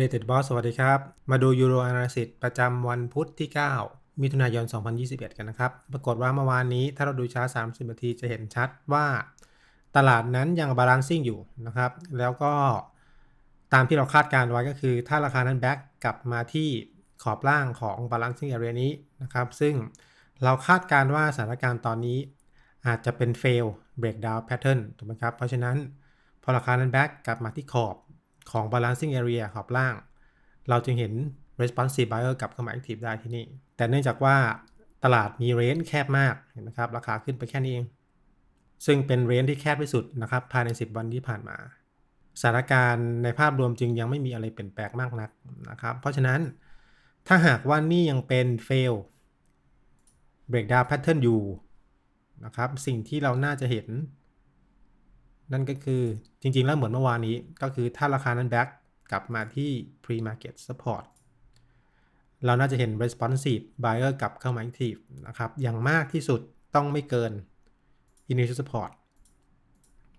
Dated Boss สวัสดีครับ มาดู Euro Analysis ประจำวันพุธที่ 9 มิถุนายน 2021 กันนะครับ ปรากฏว่าเมื่อวานนี้ถ้าเราดูชาร์ต30 นาทีจะเห็นชัดว่าตลาดนั้นยังบาลานซิ่งอยู่นะครับ แล้วก็ตามที่เราคาดการไว้ก็คือ ถ้าราคานั้นแบ็กกลับมาที่ขอบล่างของ balancing area นี้นะครับ ซึ่งเราคาดการว่าสถานการณ์ตอนนี้อาจจะเป็น fail breakdown pattern ถูกไหมครับ เพราะฉะนั้นพอราคานั้นแบ็กกลับมาที่ขอบ ของ balancing area ขอบล่าง เราจึงเห็น responsive buyer กลับเข้ามา active ได้ที่นี่ แต่เนื่องจากว่าตลาดมี range แคบมากเห็นไหมครับ ราคาขึ้นไปแค่นี้เอง ซึ่งเป็น range ที่แคบที่สุดนะครับ ภายใน 10 วันที่ผ่านมา สถานการณ์ในภาพรวมจึงยังไม่มีอะไรเปลี่ยนแปลงมากนักนะครับ เพราะฉะนั้นถ้าหากว่านี่ยังเป็น fail breakdown pattern อยู่นะครับ สิ่งที่เราน่าจะเห็น นั่นก็คือจริงๆ แล้วเหมือนเมื่อวานนี้ก็คือถ้าราคานั้น back กลับมาที่ pre market support เราน่าจะเห็น responsive buyer กลับเข้ามา active นะครับ อย่างมากที่สุดต้องไม่เกิน initial support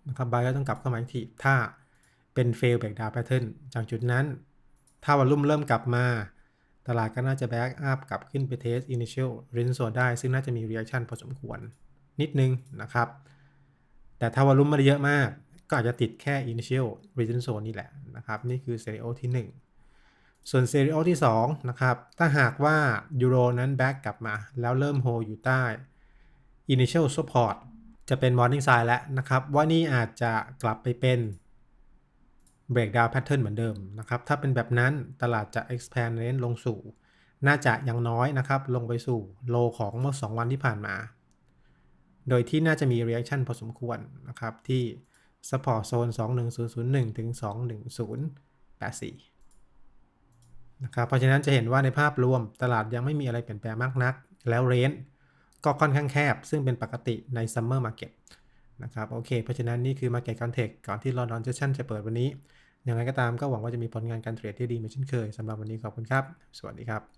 นะครับ buyer ต้องกลับเข้ามา active ถ้าเป็น fail breakdown pattern จากจุดนั้น ถ้าวอลุ่มเริ่มกลับมา ตลาดก็น่าจะ back up กลับขึ้นไป test initial resistance zone ได้ ซึ่งน่าจะมี reaction พอสมควรนิดนึงนะครับ แต่ถ้าวอลุ่มไม่ได้เยอะมาก ก็อาจจะติดแค่ initial resistance zone นี่แหละนะครับ นี่คือ scenario ที่ 1 ส่วน scenario ที่ 2 นะครับ ถ้าหากว่ายูโรนั้น back กลับมา แล้วเริ่ม hold อยู่ใต้ initial support จะเป็น warning sign แล้วนะครับ ว่านี่อาจจะกลับไปเป็น breakdown pattern เหมือนเดิมนะครับ ถ้าเป็นแบบนั้นตลาดจะ expand เน้นลงสู่ น่าจะย่างน้อยนะครับ ลงไปสู่โลของเมื่อ 2 วันที่ผ่านมา โดยที่น่าจะมี reaction พอสมควรนะครับ ที่ support zone 21001 ถึง 21084 นะครับเพราะฉะนั้นจะเห็นว่าในภาพรวมตลาดยังไม่มีอะไรเปลี่ยนแปลงมากนัก แล้วเรนก็ค่อนข้างแคบ ซึ่งเป็นปกติใน summer market นะครับโอเค เพราะฉะนั้นนี่คือ market context ก่อนที่ London Session จะเปิดวันนี้ยังไงก็ตามก็หวังว่าจะมีผลงานการเทรดที่ดีเหมือนเช่นเคยสำหรับวันนี้ขอบคุณครับ สวัสดีครับ